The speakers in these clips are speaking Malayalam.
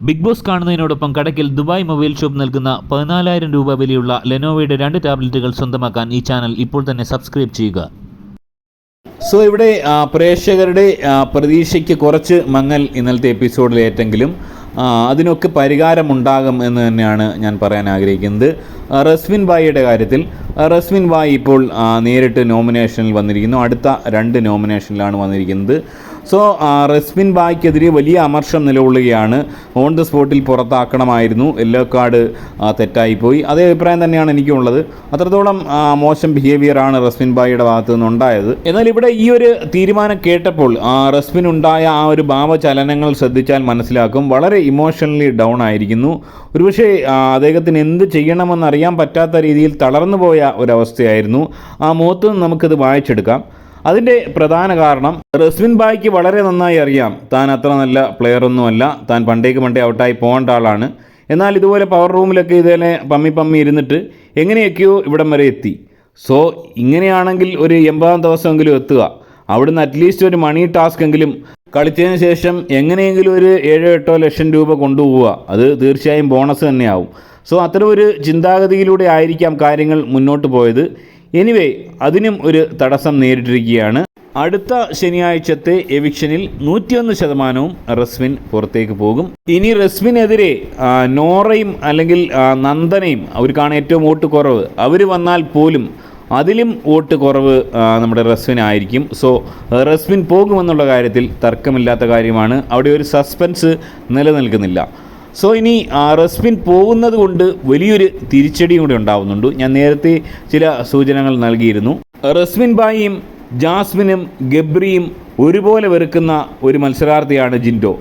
ബിഗ് ബോസ് കാണുന്നതിനോടൊപ്പം കടക്കിൽ ദുബായ് മൊബൈൽ ഷോപ്പ് നൽകുന്ന പതിനാലായിരം രൂപ വിലയുള്ള ലെനോവയുടെ രണ്ട് ടാബ്ലറ്റുകൾ സ്വന്തമാക്കാൻ ഈ ചാനൽ ഇപ്പോൾ തന്നെ സബ്സ്ക്രൈബ് ചെയ്യുക. സോ ഇവിടെ പ്രേക്ഷകരുടെ പ്രതീക്ഷയ്ക്ക് കുറച്ച് മങ്ങൽ ഇന്നലത്തെ ആ, അതിനൊക്കെ പരിഹാരമുണ്ടാകും എന്ന് തന്നെയാണ് ഞാൻ പറയാൻ ആഗ്രഹിക്കുന്നത്. റസ്മിൻ ബായിയുടെ കാര്യത്തിൽ റസ്മിൻ ബായി ഇപ്പോൾ നേരിട്ട് നോമിനേഷനിൽ വന്നിരിക്കുന്നു. അടുത്ത രണ്ട് നോമിനേഷനിലാണ് വന്നിരിക്കുന്നത്. സോ റെസ്മിൻ ബായ്ക്കെതിരെ വലിയ അമർഷം നിലകൊള്ളുകയാണ്. ഓൺ ദ സ്പോട്ടിൽ പുറത്താക്കണമായിരുന്നു. Yellow card തെറ്റായിപ്പോയി. അതേ അഭിപ്രായം തന്നെയാണ് എനിക്കുള്ളത്. അത്രത്തോളം മോശം ബിഹേവിയറാണ് റസ്മിൻ ബായിയുടെ ഭാഗത്തു നിന്നുണ്ടായത്. എന്നാൽ ഇവിടെ ഈ ഒരു തീരുമാനം കേട്ടപ്പോൾ റസ്മിൻ ഉണ്ടായ ആ ഒരു ഭാവചലനങ്ങൾ ശ്രദ്ധിച്ചാൽ മനസ്സിലാക്കും. വളരെ ഇമോഷണലി ഡൗൺ ആയിരിക്കുന്നു. ഒരുപക്ഷെ അദ്ദേഹത്തിന് എന്ത് ചെയ്യണമെന്ന് അറിയാൻ പറ്റാത്ത രീതിയിൽ തളർന്നു പോയ ഒരവസ്ഥയായിരുന്നു. ആ മുഖത്ത് നമുക്കിത് വായിച്ചെടുക്കാം. അതിന്റെ പ്രധാന കാരണം റസ്വിൻ ബായ്ക്ക് വളരെ നന്നായി അറിയാം. താൻ അത്ര നല്ല പ്ലെയറൊന്നുമല്ല താൻ പണ്ടേക്ക് പണ്ടേ ഔട്ടായി പോകേണ്ട ആളാണ്. എന്നാൽ ഇതുപോലെ പവർ റൂമിലൊക്കെ ഇതേ പമ്മി പമ്മി ഇരുന്നിട്ട് എങ്ങനെയൊക്കെയോ ഇവിടം വരെ എത്തി. സോ ഇങ്ങനെയാണെങ്കിൽ ഒരു എൺപതാം ദിവസമെങ്കിലും എത്തുക. അവിടുന്ന് അറ്റ്ലീസ്റ്റ് ഒരു മണി ടാസ്ക് എങ്കിലും കളിച്ചതിന് ശേഷം എങ്ങനെയെങ്കിലും ഒരു ഏഴോ എട്ടോ ലക്ഷം രൂപ കൊണ്ടുപോവുക. അത് തീർച്ചയായും ബോണസ് തന്നെയാവും. സോ അത്തരം ഒരു ചിന്താഗതിയിലൂടെ ആയിരിക്കാം കാര്യങ്ങൾ മുന്നോട്ട് പോയത്. എനിവേ അതിനും ഒരു തടസ്സം നേരിട്ടിരിക്കുകയാണ്. അടുത്ത ശനിയാഴ്ചത്തെ എവിക്ഷനിൽ നൂറ്റിയൊന്ന് ശതമാനവും റസ്മിൻ പുറത്തേക്ക് പോകും. ഇനി റസ്മിനെതിരെ നോറയും അല്ലെങ്കിൽ നന്ദനയും അവർക്കാണ് ഏറ്റവും വോട്ട് കുറവ് അവർ വന്നാൽ പോലും അതിലും വോട്ട് കുറവ് നമ്മുടെ റസ്വിനായിരിക്കും സോ റസ്വിൻ പോകുമെന്നുള്ള കാര്യത്തിൽ തർക്കമില്ലാത്ത കാര്യമാണ്. അവിടെ ഒരു സസ്പെൻസ് നിലനിൽക്കുന്നില്ല. സോ ഇനി റെസ്പിൻ പോകുന്നത് കൊണ്ട് വലിയൊരു തിരിച്ചടിയും കൂടി ഉണ്ടാവുന്നുണ്ട്. ഞാൻ നേരത്തെ ചില സൂചനകൾ നൽകിയിരുന്നു. റസ്മിൻ ബായിയും ജാസ്മിനും ഗബ്രിയും ഒരുപോലെ വെറുക്കുന്ന ഒരു മത്സരാർത്ഥിയാണ് ജിൻഡോ.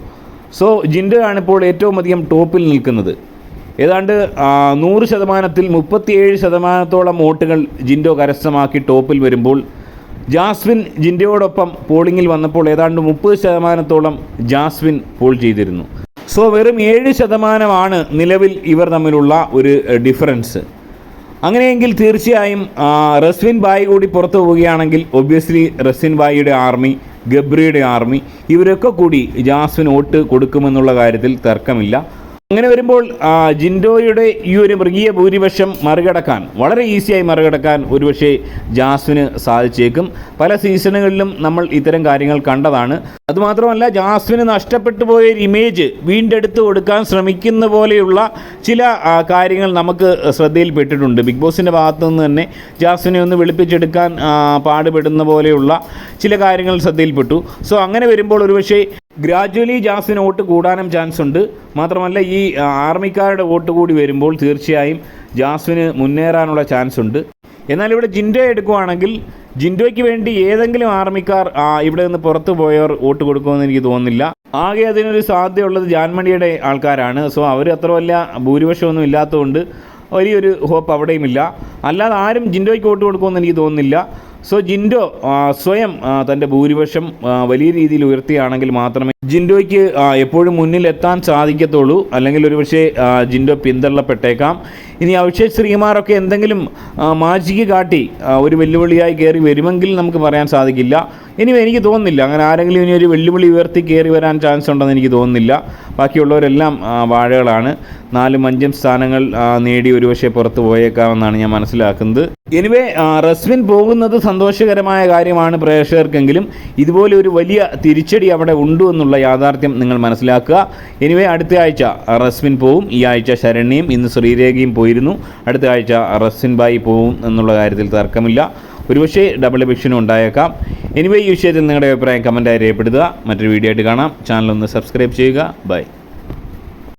സോ ജിൻഡോ ഇപ്പോൾ ഏറ്റവും അധികം ടോപ്പിൽ നിൽക്കുന്നത്. ഏതാണ്ട് നൂറ് ശതമാനത്തിൽ മുപ്പത്തിയേഴ് ശതമാനത്തോളം വോട്ടുകൾ ജിൻഡോ കരസ്ഥമാക്കി ടോപ്പിൽ വരുമ്പോൾ ജാസ്വിൻ ജിൻഡോയോടൊപ്പം പോളിങ്ങിൽ വന്നപ്പോൾ ഏതാണ്ട് മുപ്പത് ശതമാനത്തോളം ജാസ്വിൻ പോൾ ചെയ്തിരുന്നു. സോ വെറും ഏഴ് ശതമാനമാണ് നിലവിൽ ഇവർ തമ്മിലുള്ള ഒരു ഡിഫറൻസ് അങ്ങനെയെങ്കിൽ തീർച്ചയായും റസ്വിൻ ബായി കൂടി പുറത്തു പോവുകയാണെങ്കിൽ ഒബ്വിയസ്ലി റസ്വിൻ ബായിയുടെ ആർമി ഗബ്രിയുടെ ആർമി ഇവരൊക്കെ കൂടി ജാസ്വിൻ വോട്ട് കൊടുക്കുമെന്നുള്ള കാര്യത്തിൽ തർക്കമില്ല. അങ്ങനെ വരുമ്പോൾ ജിൻഡോയുടെ ഈ ഒരു മൃഗീയ ഭൂരിപക്ഷം മറികടക്കാൻ വളരെ ഈസിയായി മറികടക്കാൻ ഒരുപക്ഷെ ജാസ്മിന് സാധിച്ചേക്കും. പല സീസണുകളിലും നമ്മൾ ഇത്തരം കാര്യങ്ങൾ കണ്ടതാണ്. അതുമാത്രമല്ല ജാസ്മിന് നഷ്ടപ്പെട്ടു പോയ ഒരു ഇമേജ് വീണ്ടെടുത്ത് കൊടുക്കാൻ ശ്രമിക്കുന്ന പോലെയുള്ള ചില കാര്യങ്ങൾ നമുക്ക് ശ്രദ്ധയിൽപ്പെട്ടിട്ടുണ്ട്. ബിഗ് ബോസിന്റെ ഭാഗത്തു നിന്ന് തന്നെ ജാസ്മിനെ ഒന്ന് വിളിപ്പിച്ചെടുക്കാൻ പാടുപെടുന്ന പോലെയുള്ള ചില കാര്യങ്ങൾ ശ്രദ്ധയിൽപ്പെട്ടു. സോ അങ്ങനെ വരുമ്പോൾ ഒരുപക്ഷെ ഗ്രാജ്വലി ജാസിന് വോട്ട് കൂടാനും ചാൻസ് ഉണ്ട്. മാത്രമല്ല ഈ ആർമിക്കാരുടെ വോട്ട് കൂടി വരുമ്പോൾ തീർച്ചയായും ജാസ്വിന് മുന്നേറാനുള്ള ചാൻസ് ഉണ്ട്. എന്നാൽ ഇവിടെ ജിൻഡോ എടുക്കുവാണെങ്കിൽ ജിൻഡോയ്ക്ക് വേണ്ടി ഏതെങ്കിലും ആർമിക്കാർ ഇവിടെ നിന്ന് പുറത്തു പോയവർ വോട്ട് കൊടുക്കുമെന്ന് എനിക്ക് തോന്നുന്നില്ല. ആകെ അതിനൊരു സാധ്യതയുള്ളത് ജാൻമണിയുടെ ആൾക്കാരാണ്. സോ അവർ അത്ര വലിയ ഭൂരിപക്ഷമൊന്നും ഇല്ലാത്തതുകൊണ്ട് വലിയൊരു ഹോപ്പ് അവിടെയുമില്ല. അല്ലാതെ ആരും ജിൻഡോയ്ക്ക് വോട്ട് കൊടുക്കുമെന്ന് എനിക്ക് തോന്നുന്നില്ല. സോ ജിൻഡോ സ്വയം തന്റെ ഭൂരിപക്ഷം വലിയ രീതിയിൽ ഉയർത്തിയാണെങ്കിൽ മാത്രമേ ജിൻഡോയ്ക്ക് എപ്പോഴും മുന്നിൽ എത്താൻ സാധിക്കത്തുള്ളൂ. അല്ലെങ്കിൽ ഒരുപക്ഷെ ജിൻഡോ പിന്തള്ളപ്പെട്ടേക്കാം. ഇനി അഭിഷേക് ശ്രീകുമാറൊക്കെ എന്തെങ്കിലും മാജിക്ക് കാട്ടി ഒരു വെല്ലുവിളിയായി കയറി വരുമെങ്കിൽ നമുക്ക് പറയാൻ സാധിക്കില്ല. ഇനി എനിക്ക് തോന്നുന്നില്ല. അങ്ങനെ ആരെങ്കിലും ഇനി ഒരു വെല്ലുവിളി ഉയർത്തി കയറി വരാൻ ചാൻസ് ഉണ്ടെന്ന് എനിക്ക് തോന്നുന്നില്ല. ബാക്കിയുള്ളവരെല്ലാം വാഴകളാണ്. നാലും അഞ്ചും സ്ഥാനങ്ങൾ നേടി ഒരുപക്ഷെ പുറത്ത് പോയേക്കാമെന്നാണ് ഞാൻ മനസ്സിലാക്കുന്നത്. എനിവേ റസ്വിൻ പോകുന്നത് സന്തോഷകരമായ കാര്യമാണ് പ്രേക്ഷകർക്കെങ്കിലും. ഇതുപോലെ ഒരു വലിയ തിരിച്ചടി അവിടെ ഉണ്ടോ എന്നുള്ള യാഥാർത്ഥ്യം നിങ്ങൾ മനസ്സിലാക്കുക. എനിവേ അടുത്ത ആഴ്ച റസ്വിൻ പോവും. ഈ ആഴ്ച ശരണ്യയും ഇന്ന് ശ്രീരേഖയും പോയിരുന്നു. അടുത്ത ആഴ്ച റസ്വിൻ ബായി പോവും എന്നുള്ള കാര്യത്തിൽ തർക്കമില്ല. ഒരുപക്ഷെ ഡബിൾ എവിക്ഷനും ഉണ്ടായേക്കാം. എനിവേ ഈ വിഷയത്തിൽ നിങ്ങളുടെ അഭിപ്രായം കമന്റായി രേഖപ്പെടുത്തുക. മറ്റൊരു വീഡിയോ ആയിട്ട് കാണാം. ചാനൽ ഒന്ന് സബ്സ്ക്രൈബ് ചെയ്യുക. ബൈ